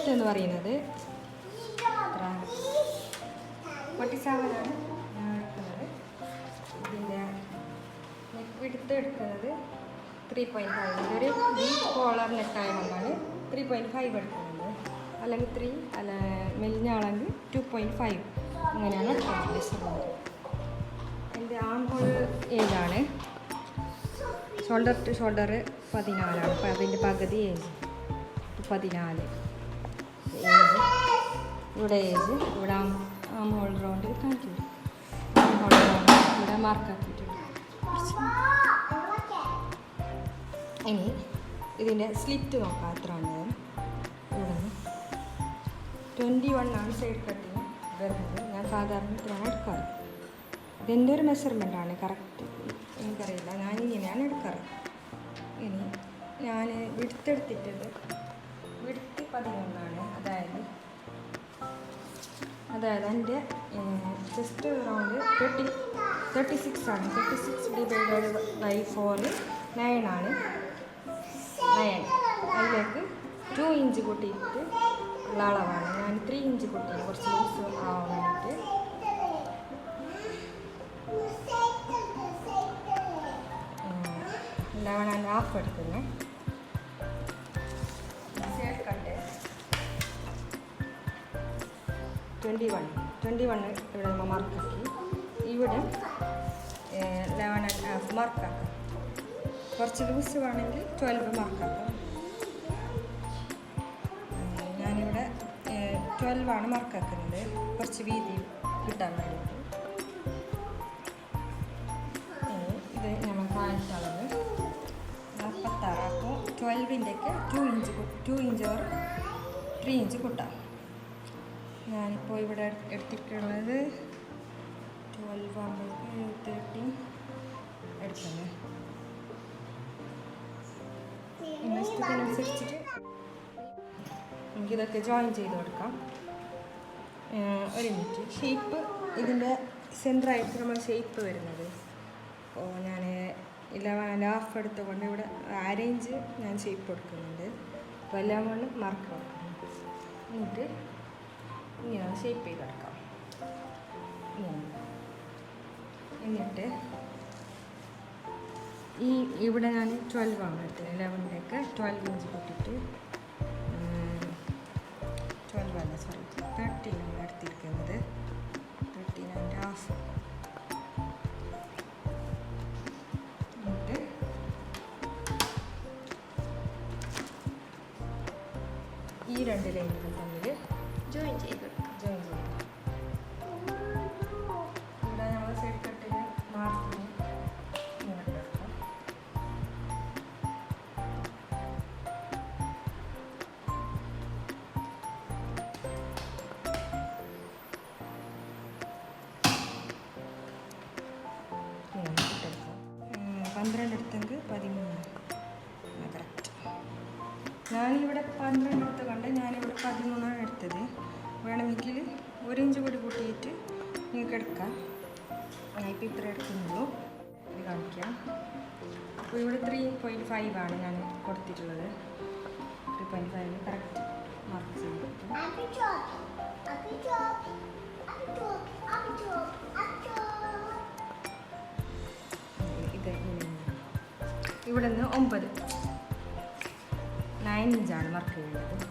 വിടുത്ത് എന്ന് പറയുന്നത്? എടുക്കുന്നത്. ത്രീ പോയിന്റ് ഫൈവ് ഇതൊരു ഡീപ്പ് കോളർ നെക്കായതുകൊണ്ടാണ് ത്രീ പോയിന്റ് ഫൈവ് എടുക്കുന്നത്. അല്ലെങ്കിൽ ത്രീ അല്ല മെലിഞ്ഞാണെങ്കിൽ ടു പോയിന്റ് ഫൈവ് അങ്ങനെയാണ് എടുക്കുന്നത് എന്റെ arm hole shoulder to shoulder പതിനാലാണ്. അപ്പോൾ അതിന്റെ പകുതി ഏജ് പതിനാല്. ഏജ് ഇവിടെ ഏജ് ഇവിടെ ആം ആം ഹോൾ റൗണ്ട് കാണിക്കുന്നു ആം ഹോൾ റൗണ്ട് ഇവിടെ മാർക്കാക്കിയിട്ടുണ്ട് ഇനി ഇതിന്റെ സ്ലിറ്റ് നോക്കാം എത്ര ഉണ്ട്? ഇവിടെ ട്വന്റി വൺ ആണ് സൈഡ് കട്ടിങ് വരുന്നത്. ഞാൻ സാധാരണ ഇത്രയാണ് എടുക്കാറ്. ഇതെന്റെ ഒരു മെഷർമെന്റാണ് കറക്റ്റ് എനിക്കറിയില്ല. ഞാൻ ഇങ്ങനെയാണ് എടുക്കാറ്. ഇനി ഞാൻ വിടുത്തെടുത്തിട്ടത് വിടുത്ത് പതിനൊന്നാണ്. അതായത് അതായത് എന്റെ just round thirty thirty six ആണ്. Thirty six divided by four nine ആണ്. നയൻ അതിലേക്ക് ടു ഇഞ്ച് കൂട്ടിയിട്ട് ഉള്ള അളവാണ്. ഞാൻ ത്രീ ഇഞ്ച് കൂട്ടി. കുറച്ച് ലൂസ് ആവാൻ വേണ്ടിയിട്ട്. ആൻഡ് ഹാഫ് എടുക്കുന്നത് ട്വന്റി വൺ. ട്വന്റി വൺ ഇവിടെ നമ്മൾ മാർക്കാക്കി ഇവിടെ ലെവൻ ആൻഡ് ഹാഫ് മാർക്കാക്കാം കുറച്ച് ലൂസ് വേണമെങ്കിൽ ട്വൽവ് മാർക്കാക്കാം ഞാനിവിടെ ട്വൽവ് ആണ് മാർക്കാക്കുന്നത് കുറച്ച് വീതി കിട്ടാൻ വേണ്ടിയിട്ട്. ഇത് നമ്മൾ കാണിച്ച അളവ് നാൽപ്പത്താറ് അപ്പോൾ ട്വൽവിന്റെയൊക്കെ two inch two inch or three inch കൂട്ടാം. ഞാനിപ്പോൾ ഇവിടെ എടുത്തിട്ടുള്ളത് ട്വൽവ് ആകുമ്പോഴേക്ക് തേർട്ടീൻ എടുത്തല്ലേ ഇഷ്ടത്തിനനുസരിച്ചിട്ട് എനിക്കിതൊക്കെ ജോയിൻ ചെയ്ത് കൊടുക്കാം. ഒരു മിനിറ്റ് ഷേപ്പ് ഇതിന്റെ സെന്ററായിട്ട് നമ്മൾ ഷേപ്പ് വരുന്നത്. അപ്പോൾ ഞാൻ ഇലവൻ ഹാഫ് എടുത്തുകൊണ്ട് ഇവിടെ അരേഞ്ച് ഞാൻ ഷേപ്പ് കൊടുക്കുന്നുണ്ട്. അപ്പോൾ എല്ലാം കൊണ്ട് മാർക്ക് കൊടുക്കുന്നു എന്നിട്ട് ഇങ്ങനെ ഷേപ്പ് ചെയ്തെടുക്കാം ഇങ്ങനെ. എന്നിട്ട് ഈ ഇവിടെ ഞാൻ ട്വൽവ് ആണ് എടുത്തത് ഇലവനിലേക്ക് ട്വൽവ് ഇഞ്ച് കൂട്ടിയിട്ട് ട്വൽവ് അല്ല സോറി തേർട്ടീൻ ആണ് എടുത്തിരിക്കുന്നത്. തേർട്ടീൻ ആൻഡ് ഹാഫ് ഈ രണ്ട് ലൈനുകൾ പതിമൂന്ന് കറക്റ്റ് ഞാനിവിടെ പന്ത്രണ്ട് എടുത്ത് കണ്ട് ഞാനിവിടെ പതിമൂന്നാണ് എടുത്തത്. വേണമെങ്കിൽ ഒരു ഇഞ്ച് കൂടി കൂട്ടിയിട്ട് നിങ്ങൾക്ക് എടുക്കാം ഞാനിപ്പോൾ ഇത്ര എടുക്കുന്നുള്ളൂ. ഇത് കാണിക്കാം. അപ്പോൾ ഇവിടെ ത്രീ പോയിന്റ് ഫൈവ് ആണ് ഞാൻ കൊടുത്തിട്ടുള്ളത്. Three point five correct mark ചെയ്തിട്ട് Happy ഇവിടെ നിന്ന് ഒമ്പത്. നയൻ ഇഞ്ചാണ് മാർക്ക് ചെയ്യേണ്ടത്.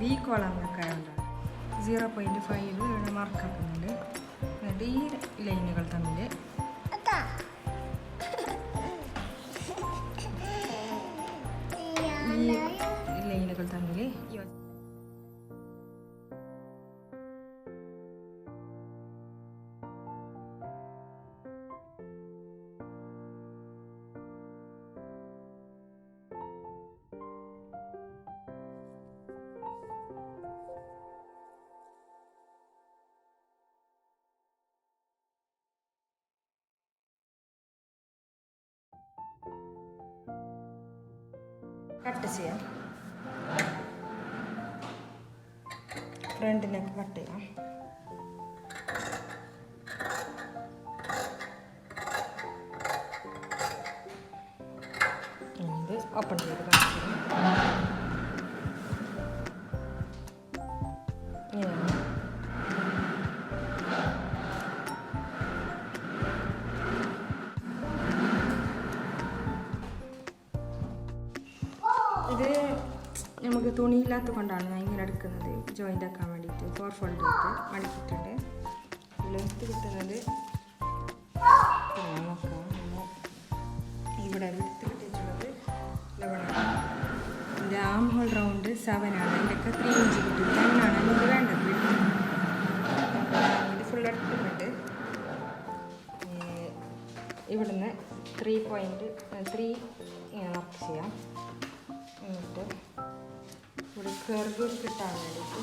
വീക്ക് വളർന്നൊക്കെ ആയതുകൊണ്ടാണ് സീറോ പോയിന്റ് ഫൈവ് ഇവിടെ മാർക്കാക്കുന്നുണ്ട് എന്നിട്ട് ഈ ലൈനുകൾ തമ്മിൽ ഈ ലൈനുകൾ തമ്മിൽ യോ- കട്ട് ചെയ്യാം. ഫ്രണ്ടിനൊക്കെ കട്ട് ചെയ്യാം. ഇനി ഇത് ഓപ്പൺ തുണിയില്ലാത്ത കൊണ്ടാണ് ഞാൻ ഇങ്ങനെ എടുക്കുന്നത്. ജോയിന്റ് ആക്കാൻ വേണ്ടിയിട്ട്. ഫോർ ഫോൾഡ് എടുത്ത് മടക്കിയിട്ടുണ്ട്. ലെങ്ത്ത് കിട്ടുന്നത് നോക്കാം. ഇവിടെ വിടുത്ത് കിട്ടിയിട്ടുള്ളത് ലെവനാണ് ഇതിന്റെ ആം ഹോൾ റൗണ്ട് സെവൻ ആണ്. ഇതിന്റെയൊക്കെ ത്രീ ഇഞ്ച് കിട്ടും. ആണ് നമുക്ക് വേണ്ടത്. ഇത് ഫുൾ ഏർ ഇവിടുന്ന് ത്രീ പോയിന്റ് ത്രീ വർക്ക് ചെയ്യാം. എന്നിട്ട് ഇവിടെ കർവ് കിട്ടാൻ വേണ്ടിയിട്ട്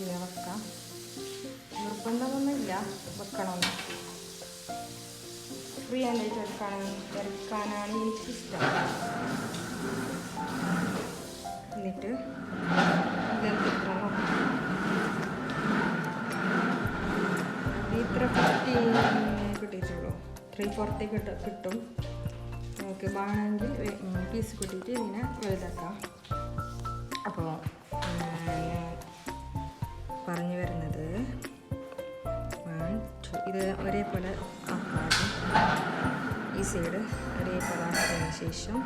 ഇങ്ങനെ വെക്കാം. നിർബന്ധമൊന്നുമില്ല. വെക്കണമെന്ന്. ഫ്രീ ആയിട്ട് വെക്കാൻ വെക്കാനാണ് എനിക്കിഷ്ടം. എന്നിട്ട് ഇതെന്ത് ഇത്ര ഫിഫ്റ്റി കിട്ടിയിട്ടുള്ളൂ. ത്രീ ഫോർട്ടി കിട്ടും. നമുക്ക് വേണമെങ്കിൽ പീസ് കൂട്ടിയിട്ട് ഇങ്ങനെ വലുതാക്കാം. അപ്പോൾ പറഞ്ഞു വരുന്നത് ഇത് ഒരേപോലെ ആക്കാം ഈ സൈഡ് ഒരേപോലെ ആക്കിയതിന് ശേഷം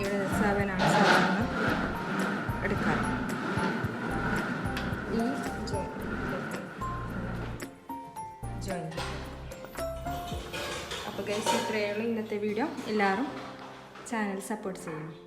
ഇവിടെ സെവൻ ആണ് സാധാരണ എടുക്കാം. അപ്പോൾ ഗൈസ് ഇത്രയുള്ള ഇന്നത്തെ വീഡിയോ എല്ലാവരും ചാനൽ സപ്പോർട്ട് ചെയ്യണം